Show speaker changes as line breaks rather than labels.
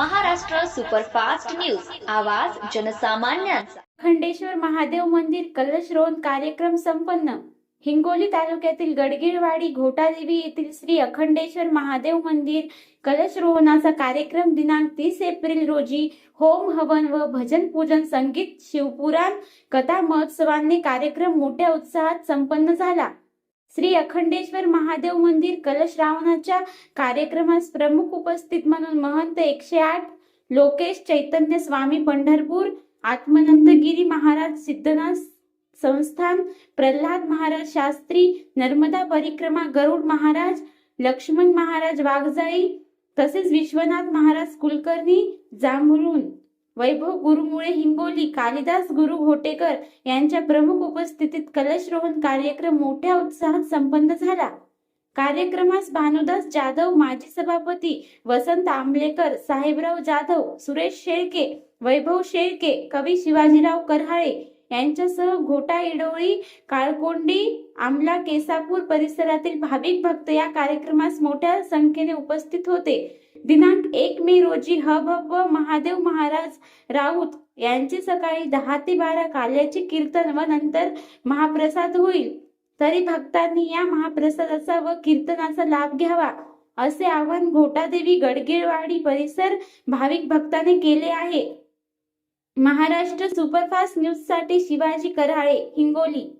Maharashtra superfast news. आवाज जनसामान्यांचा
खंडेश्वर महादेव मंदिर कलश रोहन कार्यक्रम संपन्न. हिंगोली तालुक्यातील गडगिरवाडी घोटादेवी येथील श्री अखंडेश्वर महादेव मंदिर कलश रोहनाचा कार्यक्रम दिनांक तीस एप्रिल रोजी होम हवन व भजन पूजन संगीत शिवपुराण कथा महोत्सवाने कार्यक्रम मोठ्या उत्साहात संपन्न झाला. श्री अखंडेश्वर महादेव मंदिर कलश रावणाच्या कार्यक्रमास प्रमुख उपस्थित म्हणून महंत एकशे आठ लोकेश चैतन्य स्वामी पंढरपूर आत्मनंदगिरी महाराज सिद्धनाथ संस्थान प्रल्हाद महाराज शास्त्री नर्मदा परिक्रमा गरुड महाराज लक्ष्मण महाराज वाघजाई तसेच विश्वनाथ महाराज कुलकर्णी जांभरून वैभव गुरुमुळे हिंगोली कालिदास गुरु घोटेकर यांच्या प्रमुख उपस्थितीत कलशरोहण कार्यक्रम मोठ्या उत्साहात संपन्न झाला. कार्यक्रमास भानुदास जाधव माजी सभापती वसंत आंबलेकर साहेबराव जाधव सुरेश शेळके वैभव शेळके कवी शिवाजीराव करहाळे यांच्यासह घोटा इडोळी काळकोंडी आमला केसापूर परिसरातील भाविक भक्त या कार्यक्रमास मोठ्या संख्येने उपस्थित होते. दिनांक एक मे रोजी हब व महादेव महाराज राऊत यांचे सकाळी दहा ते बारा काल्याचे कीर्तन व नंतर महाप्रसाद होईल. तरी भक्तांनी या महाप्रसादाचा व कीर्तनाचा लाभ घ्यावा असे आवाहन घोटादेवी गडगेवाडी परिसर भाविक भक्ताने केले आहे. महाराष्ट्र सुपरफास्ट न्यूजसाठी शिवाजी कराळे हिंगोली.